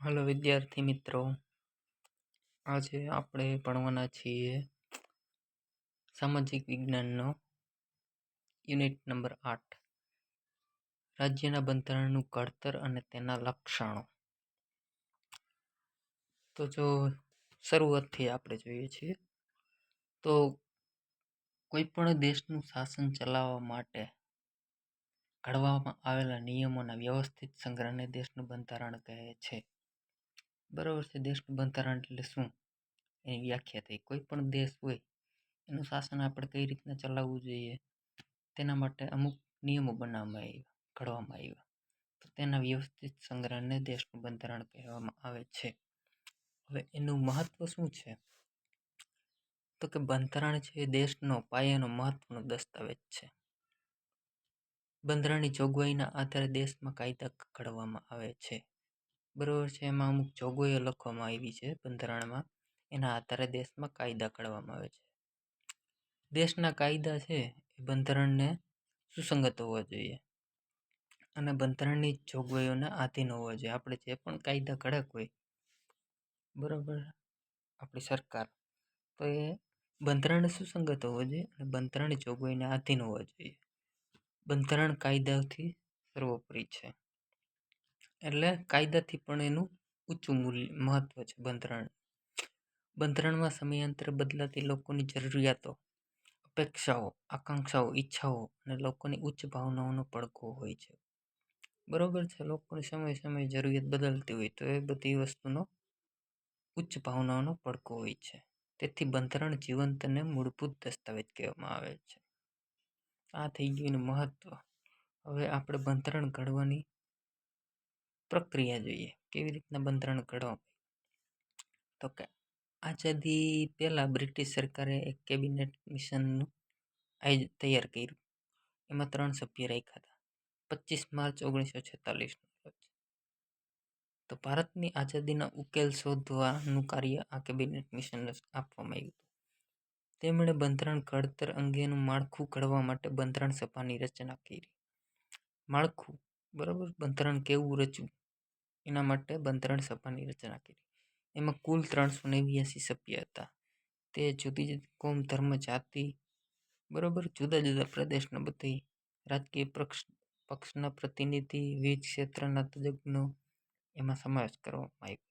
Hello, વિદ્યાર્થી મિત્રો. આજે આપણે ભણવાના છીએ સામાજિક વિજ્ઞાનનો યુનિટ નંબર આઠ. રાજ્યના બંધારણનું ઘડતર અને તેના લક્ષણો. તો જો શરૂઆતથી આપણે જોઈએ છીએ, તો કોઈપણ દેશનું શાસન ચલાવવા માટે ઘડવામાં આવેલા નિયમોના વ્યવસ્થિત સંગ્રહને દેશનું બંધારણ કહે છે. બરાબર છે દેશનું બંધારણ એટલે શું? એની વ્યાખ્યા થઈ કોઈ પણ દેશ હોય, એનું શાસન આપણે કઈ રીતના ચલાવવું જોઈએ? તેના માટે અમુક નિયમો બનાવવામાં આવ્યા, ઘડવામાં આવ્યા. તો તેના વ્યવસ્થિત સંગ્રહને દેશનું બંધારણ કહેવામાં આવે છે. હવે એનું મહત્વ શું છે? તો કે બંધારણ છે એ દેશનો પાયાનો મહત્વનો દસ્તાવેજ છે. બંધારણની જોગવાઈના આધારે દેશમાં કાયદા ઘડવામાં આવે છે. બરોબર છે. એમાં અમુક જોગવાઈઓ લખવામાં આવી છે બંધારણમાં. એના આધારે દેશમાં કાયદા ઘડવામાં આવે છે. દેશના કાયદા છે એ બંધારણને સુસંગત હોવા જોઈએ. અને બંધારણની જોગવાઈઓને આધીન હોવા જોઈએ. આપણે જે પણ કાયદા કડક હોય, બરાબર, આપણી સરકાર, તો એ બંધારણ સુસંગત હોવો જોઈએ અને બંધારણની જોગવાઈને આધીન હોવા જોઈએ. બંધારણ કાયદાથી સર્વોપરી છે. એટલે કાયદાથી પણ એનું ઊંચું મૂલ્ય, મહત્વ છે બંધારણ. બંધારણમાં સમયાંતરે બદલાતી લોકોની જરૂરિયાતો, અપેક્ષાઓ, આકાંક્ષાઓ, ઈચ્છાઓ અને લોકોની ઉચ્ચ ભાવનાઓનો પડઘો હોય છે. બરોબર છે, લોકોની સમય સમય જરૂરિયાત બદલતી હોય તો એ બધી વસ્તુનો ઉચ્ચ ભાવનાઓનો પડઘો હોય છે. તેથી બંધારણ જીવંત અને મૂળભૂત દસ્તાવેજ કહેવામાં આવે છે. આ થઈ ગયું એનું મહત્વ. હવે આપણે બંધારણ ઘડવાની પ્રક્રિયા જોઈએ, કેવી રીતના બંધારણ ઘડવા તો કે આઝાદી પહેલાં બ્રિટિશ સરકારે એક કેબિનેટ મિશનનું આયોજ તૈયાર કર્યું. એમાં ત્રણ સભ્ય રાખ્યા હતા. પચીસ માર્ચ ઓગણીસો છેતાલીસના રોજ. તો ભારતની આઝાદીના ઉકેલ શોધવાનું કાર્ય આ કેબિનેટ મિશનને આપવામાં આવ્યું હતું. તેમણે બંધારણ ઘડતર અંગેનું માળખું ઘડવા માટે બંધારણ સભાની રચના કરી. માળખું બરાબર? બંધારણ કેવું રચ્યું? એના માટે બંધારણ સભાની રચના કરી. એમાં કુલ ત્રણસો નેવ્યાસી સભ્ય હતા. તે જુદી જુદી કોમ ધર્મ જાતિ, બરાબર? જુદા જુદા પ્રદેશના બધી રાજકીય પક્ષ, પક્ષના પ્રતિનિધિ, વિવિધ ક્ષેત્રના તજજ્ઞો, એમાં સમાવેશ કરવામાં આવ્યો.